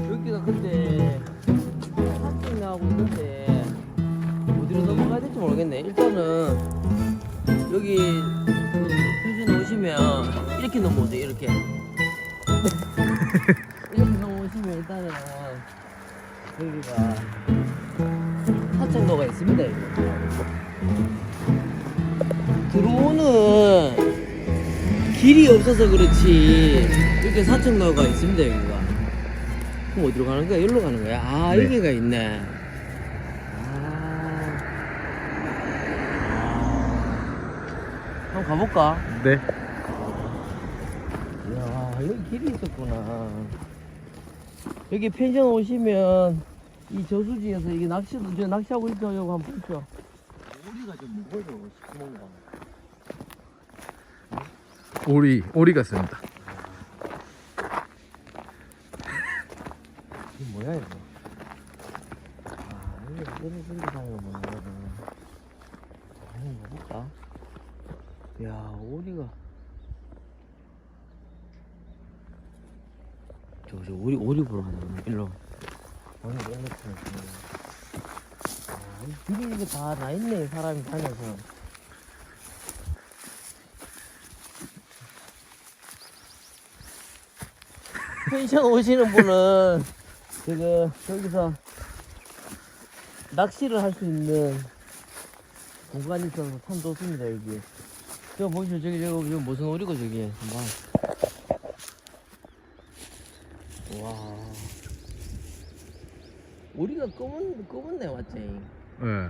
여기가 근데 산책 나오고 있는데 어디로 넘어가야 될지 모르겠네. 일단은 여기 그 휴진 오시면 이렇게 넘어오세요. 이렇게 이렇게 넘어오시면 일단은 여기가 산책로가 있습니다. 여기. 들어오는 길이 없어서 그렇지 이렇게 산책로가 있습니다 여기가 그럼 어디로 가는 거야? 여기로 가는 거야? 아 네. 여기가 있네 아. 한번 가볼까? 네. 이야 여기 길이 있었구나 여기 펜션 오시면 이 저수지에서 이게 낚시도 저 낚시하고 있죠 여기 한번 보죠 우리가 좀 무거워요 뭔가 오리 오리 같습니다. 이게 뭐야 이거? 아 이게 이런 소리 사는 거 뭐야? 한번 먹어볼까? 야 오리가 저 저 오리 오리 보러 가는 일로 오늘 일로 아, 이 길이 이게 다 나 있네 사람이 다녀서. 펜션 오시는 분은 지금 저기서 낚시를 할 수 있는 공간이 있어서 참 좋습니다 여기. 저 보시죠 저기 저기 저기 무슨 오리고 저기 한번. 와. 오리가 검은 검은네 맞지? 네.